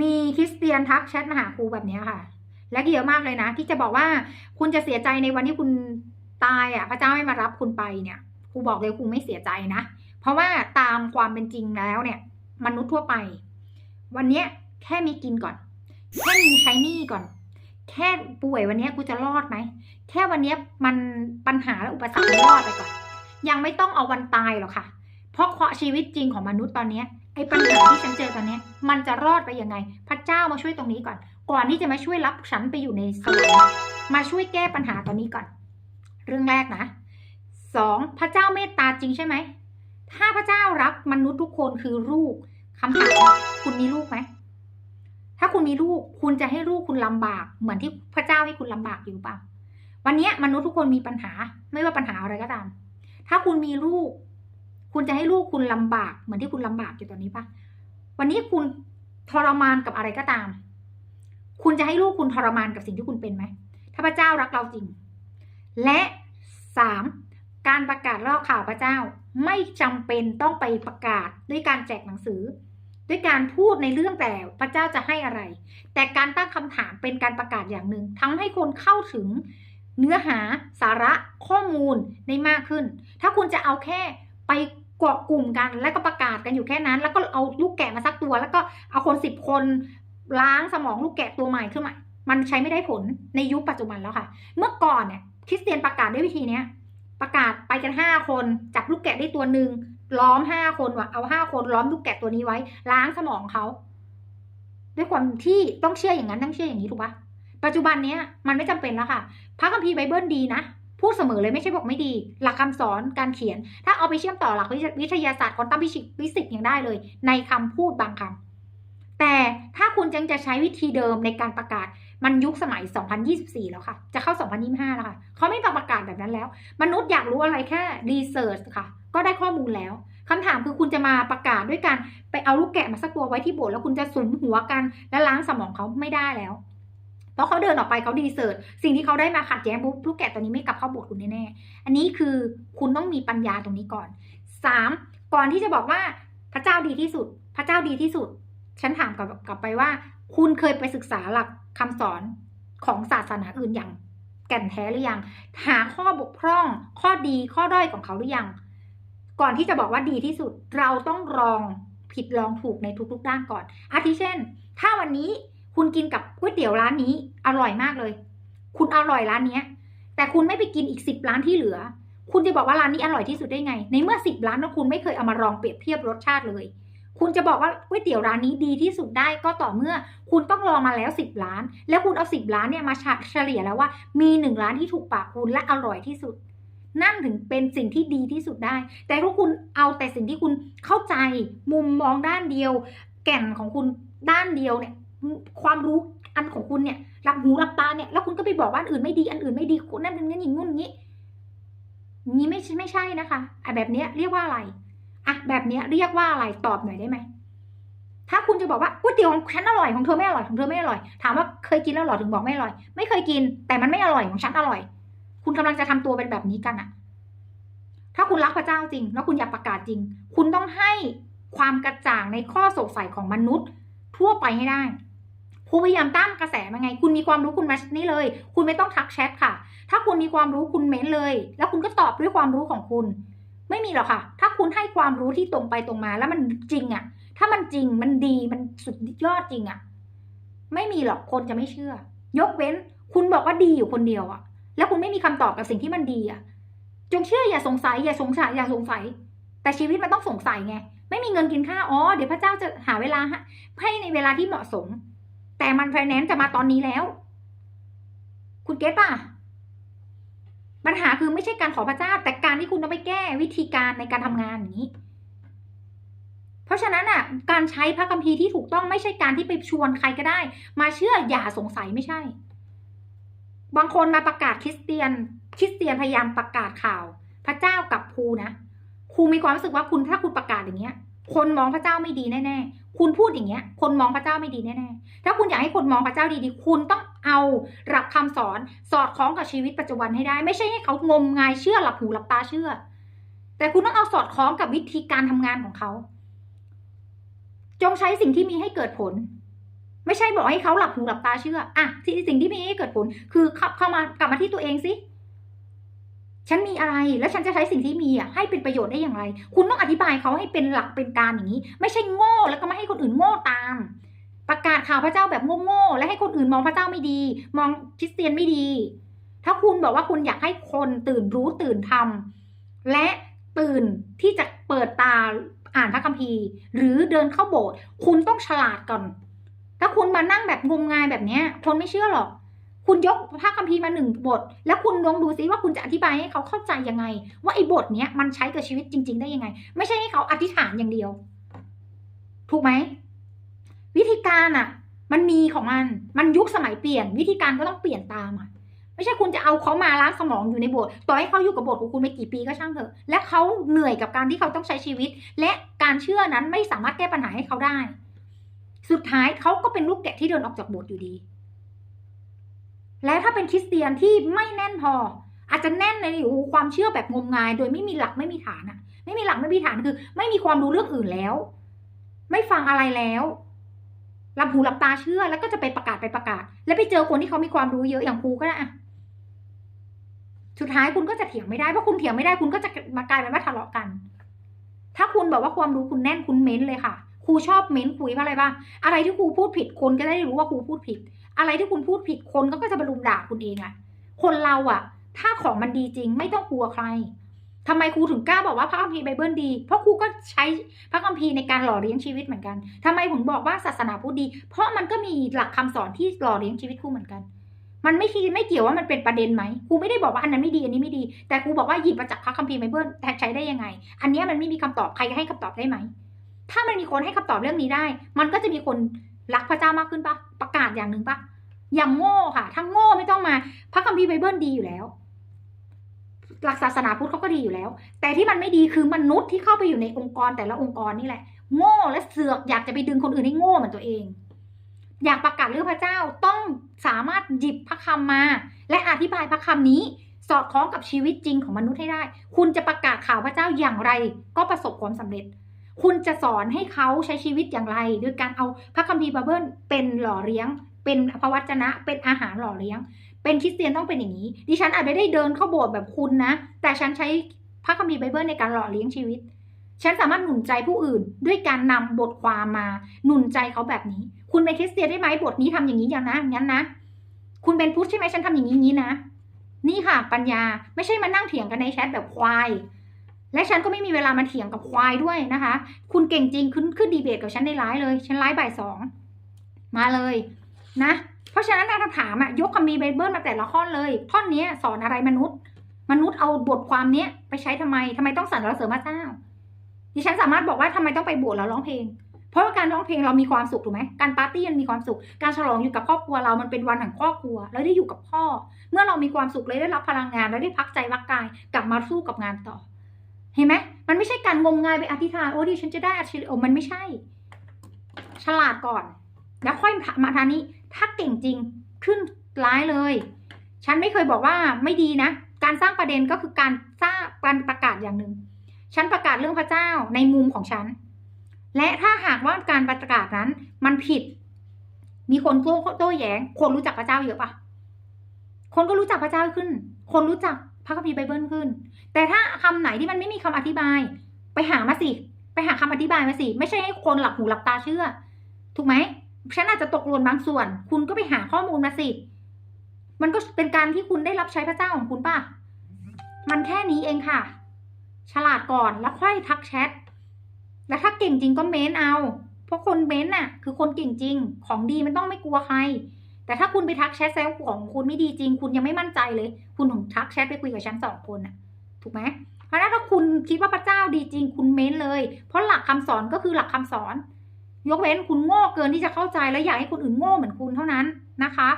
มีคริสเตียนทักแชทมาหาครูแบบนี้ค่ะ และเยอะมากเลยนะ ที่จะบอกว่าคุณจะเสียใจในวันที่คุณตายอะ พระเจ้าไม่มารับคุณไปเนี่ยครูบอกเลยครูไม่เสียใจนะ เพราะว่าตามความเป็นจริงแล้วเนี่ย มนุษย์ทั่วไป วันเนี้ยแค่มีกินก่อน แค่มีใช้หนี้ก่อน แค่ป่วยวันนี้กูจะรอดไหม แค่วันนี้มันปัญหาและอุปสรรครอดไปก่อน ยังไม่ต้องเอาวันตายหรอกค่ะ เพราะเคราะชีวิตจริงของมนุษย์ตอนเนี้ย ไอ้ปัญหาที่ฉันเจอตอนนี้มันจะรอดไปยังไง พระเจ้ามาช่วยตรงนี้ก่อน ก่อนที่จะมาช่วยรับฉันไปอยู่ในสวรรค์มาช่วยแก้ปัญหาตอนนี้ก่อน เรื่องแรกนะสองพระเจ้าเมตตาจริงใช่ไหมถ้าพระเจ้ารักมนุษย์ทุกคนคือลูกคำถามคุณมีลูกไหมถ้าคุณมีลูกคุณจะให้ลูกคุณลำบาก เหมือนที่พระเจ้าให้คุณลำบากอยู่เปล่าวันนี้มนุษย์ทุกคนมีปัญหา ไม่ว่าปัญหาอะไรก็ตาม ถ้าคุณมีลูก คุณจะให้ลูกคุณลำบาก เหมือนที่คุณลำบากอยู่ตอนนี้ปะวันนี้คุณทรมานกับอะไรก็ตาม คุณจะให้ลูกคุณทรมานกับสิ่งที่คุณเป็นไหมถ้าพระเจ้ารักเราจริง และสามการประกาศเล่าข่าวพระเจ้าไม่จำเป็นต้องไปประกาศด้วยการแจกหนังสือ ด้วยการพูดในเรื่องแต่พระเจ้าจะให้อะไร แต่การตั้งคำถามเป็นการประกาศอย่างหนึ่งทำให้คนเข้าถึงเนื้อหาสาระข้อมูลได้มากขึ้น ถ้าคุณจะเอาแค่ ไปเกาะกลุ่มกันแล้วก็ประกาศกันอยู่แค่นั้น แล้วก็เอาลูกแกะมาสักตัว แล้วก็เอาคนสิบคนล้างสมองลูกแกะตัวใหม่ขึ้นมา มันใช้ไม่ได้ผลในยุคปัจจุบันแล้วค่ะ เมื่อก่อนเนี่ยคริสเตียนประกาศด้วยวิธีเนี้ยประกาศไปกันห้าคนจับลูกแกะได้ตัวหนึ่งล้อมห้าคนว่ะเอาห้าคนล้อมลูกแกะตัวนี้ไว้ ล้างสมองเขาด้วยความที่ต้องเชื่ออย่างนั้นต้องเชื่ออย่างนี้ถูกปะปัจจุบันเนี้ยมันไม่จำเป็นแล้วค่ะ พระคัมภีร์ไบเบิลดีนะ พูดเสมอเลยไม่ใช่บอกไม่ดี หลักคำสอนการเขียน ถ้าเอาไปเชื่อมต่อหลักวิทยาศาสตร์คอนตัมฟิสิกส์ยังได้เลย ในคำพูดบางคำแต่ถ้าคุณยังจะใช้วิธีเดิมในการประกาศมันยุคสมัย 2024 แล้วค่ะ จะเข้า 2025 แล้วค่ะ เขาไม่ต้องประกาศแบบนั้นแล้ว มนุษย์อยากรู้อะไรแค่รีเสิร์ชค่ะ ก็ได้ข้อมูลแล้วคำถามคือคุณจะมาประกาศด้วยการไปเอาลูกแกะมาสักตัวไว้ที่โบสถ์แล้วคุณจะสุนหัวกันและล้างสมองเขาไม่ได้แล้ว เพราะเขาเดินออกไปเขาดีเสิร์ชสิ่งที่เขาได้มาขัดแย้งปุ๊บลูกแกะตัวนี้ไม่กลับเข้าโบสถ์คุณแน่ๆอันนี้คือคุณต้องมีปัญญาตรงนี้ก่อนสามก่อนที่จะบอกว่าพระเจ้าดีที่สุด พระเจ้าดีที่สุด ฉันถามกลับกลับไปว่า คุณเคยไปศึกษาหลักคำสอนของศาสนาอื่นอย่างแก่นแท้หรือยัง หาข้อบกพร่อง ข้อดีข้อด้อยของเขาหรือยัง ก่อนที่จะบอกว่าดีที่สุดเราต้องลองผิดลองถูกในทุกๆด้านก่อน อาทิเช่น ถ้าวันนี้ คุณกินกับก๋วยเตี๋ยวร้านนี้ อร่อยมากเลย คุณอร่อยร้านเนี้ย แต่คุณไม่ไปกินอีกสิบร้านที่เหลือ คุณจะบอกว่าร้านนี้อร่อยที่สุดได้ไง ในเมื่อสิบร้านแล้วคุณไม่เคยเอามาลองเปรียบเทียบรสชาติเลย คุณจะบอกว่าก๋วยเตี๋ยวร้านนี้ดีที่สุดได้ก็ต่อเมื่อ คุณต้องลองมาแล้วสิบร้าน แล้วคุณเอาสิบร้านเนี่ยมาเฉลี่ยแล้วว่ามีหนึ่งร้านที่ถูกปากคุณและอร่อยที่สุดนั่นถึงเป็นสิ่งที่ดีที่สุดได้ แต่ถ้าคุณเอาแต่สิ่งที่คุณเข้าใจมุมมองด้านเดียว แก่นของคุณด้านเดียวเนี่ย ความรู้อันของคุณเนี่ยรับหูรับตาเนี่ยแล้วคุณก็ไปบอกว่าอันอื่นไม่ดีอันอื่นไม่ดีคุณนั่นเป็นงั้นอย่างงู้นอย่างนี้นี้ไม่ใช่ไม่ใช่นะคะอะแบบเนี้ยเรียกว่าอะไรอะแบบเนี้ยเรียกว่าอะไรตอบหน่อยได้ไหมถ้าคุณจะบอกว่าก๋วยเตี๋ยวของฉันอร่อยของเธอไม่อร่อยของเธอไม่อร่อยถามว่าเคยกินแล้วหรอถึงบอกไม่อร่อย ไม่เคยกิน แต่มันไม่อร่อยของฉันอร่อย คุณกำลังจะทำตัวเป็นแบบนี้กันอะถ้าคุณรักพระเจ้าจริง แล้วคุณอยากประกาศจริง คุณต้องให้ความกระจ่างในข้อสงสัยของมนุษย์ ทั่วไปให้ได้ ครูพยายามตั้งกระแสมาไง คุณมีความรู้คุณมานี่เลย คุณไม่ต้องทักแชทค่ะ ถ้าคุณมีความรู้คุณเม้นเลย แล้วคุณก็ตอบด้วยความรู้ของคุณ ไม่มีหรอกค่ะ ถ้าคุณให้ความรู้ที่ตรงไปตรงมา แล้วมันจริงอะถ้ามันจริงมันดีมันสุดยอดจริงอะไม่มีหรอกคนจะไม่เชื่อ ยกเว้น คุณบอกว่าดีอยู่คนเดียวอะแล้วคุณไม่มีคำตอบกับสิ่งที่มันดีอะ จงเชื่ออย่าสงสัยอย่าสงสัยอย่าสงสัย แต่ชีวิตมันต้องสงสัยไง ไม่มีเงินกินข้าวอ๋อเดี๋ยวพระเจ้าจะหาเวลาให้ในเวลาที่เหมาะสม แต่มันไฟแนนซ์จะมาตอนนี้แล้ว คุณเก็ตป่ะ ปัญหาคือไม่ใช่การขอพระเจ้า แต่การที่คุณต้องไปแก้วิธีการในการทำงานอย่างนี้ เพราะฉะนั้นอะ การใช้พระคัมภีร์ที่ถูกต้องไม่ใช่การที่ไปชวนใครก็ได้ มาเชื่ออย่าสงสัยไม่ใช่ บางคนมาประกาศคริสเตียน คริสเตียนพยายามประกาศข่าว พระเจ้ากับครูนะครูมีความรู้สึกว่าคุณถ้าคุณประกาศอย่างเงี้ย คนมองพระเจ้าไม่ดีแน่ๆ คุณพูดอย่างเงี้ย คนมองพระเจ้าไม่ดีแน่ๆ ถ้าคุณอยากให้คนมองพระเจ้าดีๆ คุณต้องเอาหลักคำสอนสอดคล้องกับชีวิตปัจจุบันให้ได้ ไม่ใช่ให้เขางมงายเชื่อหลับหูหลับตาเชื่อ แต่คุณต้องเอาสอดคล้องกับวิธีการทำงานของเขา จงใช้สิ่งที่มีให้เกิดผล ไม่ใช่บอกให้เขาหลับหูหลับตาเชื่อ อะที่สิ่งที่มีให้เกิดผล คือข้าเข้ามา กลับมาที่ตัวเองสิ ฉันมีอะไรแล้วฉันจะใช้สิ่งที่มีอะให้เป็นประโยชน์ได้อย่างไร คุณต้องอธิบายเขาให้เป็นหลักเป็นการอย่างนี้ ไม่ใช่โง่แล้วก็ไม่ให้คนอื่นโง่ตาม ประกาศข่าวพระเจ้าแบบโง่ๆและให้คนอื่นมองพระเจ้าไม่ดี มองคริสเตียนไม่ดี ถ้าคุณบอกว่าคุณอยากให้คนตื่นรู้ตื่นทำและตื่นที่จะเปิดตาอ่านพระคัมภีร์ หรือเดินเข้าโบสถ์คุณต้องฉลาดก่อน ถ้าคุณมานั่งแบบงมงายแบบนี้คนไม่เชื่อหรอก คุณยกพระคัมภีร์มาหนึ่งบท แล้วคุณลองดูซิว่าคุณจะอธิบายให้เขาเข้าใจยังไง ว่าไอ้บทเนี้ยมันใช้กับชีวิตจริง ๆ ได้ยังไง ไม่ใช่ให้เขาอธิษฐานอย่างเดียว ถูกไหมวิธีการอะมันมีของมัน มันยุคสมัยเปลี่ยน วิธีการก็ต้องเปลี่ยนตามอะไม่ใช่คุณจะเอาเขามาล้างสมองอยู่ในโบสถ์ต่อให้เขาอยู่กับโบสถ์ของคุณไปกี่ปีก็ช่างเถอะ และเขาเหนื่อยกับการที่เขาต้องใช้ชีวิต และการเชื่อนั้นไม่สามารถแก้ปัญหาให้เขาได้ สุดท้ายเขาก็เป็นลูกแกะที่เดินออกจากโบสถ์อยู่ดี และถ้าเป็นคริสเตียนที่ไม่แน่นพอ อาจจะแน่นในอ้โหความเชื่อแบบงมงาย โดยไม่มีหลักไม่มีฐานอะไม่มีหลักไม่มีฐานคือ ไม่มีความรู้เรื่องอื่นแล้ว ไม่ฟังอะไรแล้วหลับหูหลับตาเชื่อแล้วก็จะไปประกาศไปประกาศ แล้วไปเจอคนที่เขามีความรู้เยอะอย่างครูก็ได้อะสุดท้ายคุณก็จะเถียงไม่ได้เพราะคุณเถียงไม่ได้คุณก็จะมากลายเป็นว่าทะเลาะกัน ถ้าคุณบอกว่าความรู้คุณแน่นคุณเม้นเลยค่ะครูชอบเม้นคุยเพราะอะไรบ้างอะไรที่ครูพูดผิดคนก็ได้รู้ว่าครูพูดผิด อะไรที่คุณพูดผิดคนก็จะมารุมด่าคุณเองอะคนเราอะถ้าของมันดีจริง ไม่ต้องกลัวใครทำไมครูถึงกล้าบอกว่าพระคัมภีร์ไบเบิลดี เพราะครูก็ใช้พระคัมภีร์ในการหล่อเลี้ยงชีวิตเหมือนกันทำไมผมบอกว่าศาสนาพุทธดี เพราะมันก็มีหลักคำสอนที่หล่อเลี้ยงชีวิตครูเหมือนกัน มันไม่คีไม่เกี่ยวว่ามันเป็นประเด็นไหมครูไม่ได้บอกว่าอันนั้นไม่ดีอันนี้ไม่ดี แต่ครูบอกว่าหยิบมาจากพระคัมภีร์ไบเบิลแต่ใช้ได้ยังไง อันนี้มันไม่มีคำตอบใครให้คำตอบได้ไหมถ้ามันมีคนให้คำตอบเรื่องนี้ได้ มันก็จะมีคนรักพระเจ้ามากขึ้นปะ ประกาศอย่างหนึ่งปะอย่างโง่ค่ะ ถ้าโง่ไม่ต้องมา พระคัมภีร์ไบเบิลดีอยู่แล้ว หลักศาสนาพุทธเขาก็ดีอยู่แล้ว แต่ที่มันไม่ดีคือมนุษย์ที่เข้าไปอยู่ในองค์กรแต่ละองค์กรนี่แหละ โง่และเสือกอยากจะไปดึงคนอื่นให้โง่เหมือนตัวเอง อยากประกาศเรื่องพระเจ้าต้องสามารถหยิบพระคำมา และอธิบายพระคำนี้สอดคล้องกับชีวิตจริงของมนุษย์ให้ได้ คุณจะประกาศข่าวพระเจ้าอย่างไร ก็ประสบความสำเร็จ คุณจะสอนให้เขาใช้ชีวิตอย่างไรโดยการเอาพระคัมภีร์ไบเบิลเป็นหล่อเลี้ยง เป็นพระวจนะ เป็นอาหารหล่อเลี้ยง เป็นคริสเตียนต้องเป็นอย่างนี้ ดิฉันอาจจะได้เดินเข้าโบสถ์แบบคุณนะ แต่ฉันใช้พระคัมภีร์ไบเบิลในการหล่อเลี้ยงชีวิต ฉันสามารถหนุนใจผู้อื่นด้วยการนำบทความมาหนุนใจเขาแบบนี้ คุณเป็นคริสเตียนได้ไหมบทนี้ทำอย่างนี้อย่างนะงั้นนะ คุณเป็นพุทธใช่ไหมฉันทำอย่างนี้นี้นะ นี่ค่ะปัญญาไม่ใช่มานั่งเถียงกันในแชทแบบควาย และฉันก็ไม่มีเวลามาเถียงกับควายด้วยนะคะ คุณเก่งจริงขึ้นขึ้นดีเบตกับฉันในไลฟ์เลย ฉันไลฟ์บ่ายสองมาเลยนะ เพราะฉะนั้นคำถามอะยกคำมีร์ไบเบิลมาแต่ละข้อเลยท่อน,นี้สอนอะไรมนุษย์ มนุษย์เอาบทความเนี้ยไปใช้ทำไมทำไมต้องสรรเสริญพระเจ้าดิฉันสามารถบอกว่าทำไมต้องไปบสถ์แล้วร้องเพลง เพราะว่าการร้องเพลงเรามีความสุขถูกไหมการปาร์ตี้มันมีความสุข การฉลองอยู่กับครอบครัวเรา มันเป็นวันแห่งครอบครัว แล้วได้อยู่กับพ่อ เมื่อเรามีความสุขเลยได้รับพลังงาน แล้วได้พักใจพักกาย กลับมาสู้กับงานต่อ เห็นไหมมันไม่ใช่การงมงายไปอธิษฐานโอ้ดิฉันจะได้อัจฉริยะมันไม่ใช่ ฉลาดก่อน แล้วค่อยมาทางนี้ ถ้าเก่งจริงขึ้นร้ายเลย ฉันไม่เคยบอกว่าไม่ดีนะ การสร้างประเด็นก็คือการสร้างการประกาศอย่างหนึ่งฉันประกาศเรื่องพระเจ้าในมุมของฉัน และถ้าหากว่าการประกาศนั้นมันผิด มีคนโต้โต้แย้ง คนรู้จักพระเจ้าเยอะปะคนก็รู้จักพระเจ้าขึ้น คนรู้จักพระคัมภีร์ไบเบิลขึ้น แต่ถ้าคำไหนที่มันไม่มีคำอธิบาย ไปหามาสิ ไปหาคำอธิบายมาสิ ไม่ใช่ให้คนหลับหูหลับตาเชื่อ ถูกไหมฉันอาจจะตกหล่นบางส่วน คุณก็ไปหาข้อมูลมาสิ มันก็เป็นการที่คุณได้รับใช้พระเจ้าของคุณป่ะ มันแค่นี้เองค่ะ ฉลาดก่อนแล้วค่อยทักแชท แล้วถ้าเก่งจริงก็เม้นเอา เพราะคนเม้นน่ะ คือคนเก่งจริง ของดีมันต้องไม่กลัวใคร แต่ถ้าคุณไปทักแชทแซวของคุณไม่ดีจริง คุณยังไม่มั่นใจเลย คุณถึงทักแชทไปคุยกับฉันสองคนน่ะ ถูกไหมเพราะนั้นถ้าคุณคิดว่าพระเจ้าดีจริงคุณเม้นเลย เพราะหลักคำสอนก็คือหลักคำสอน ยกเว้นคุณโง่เกินที่จะเข้าใจแล้วอยากให้คนอื่นโง่เหมือนคุณเท่านั้นนะคะ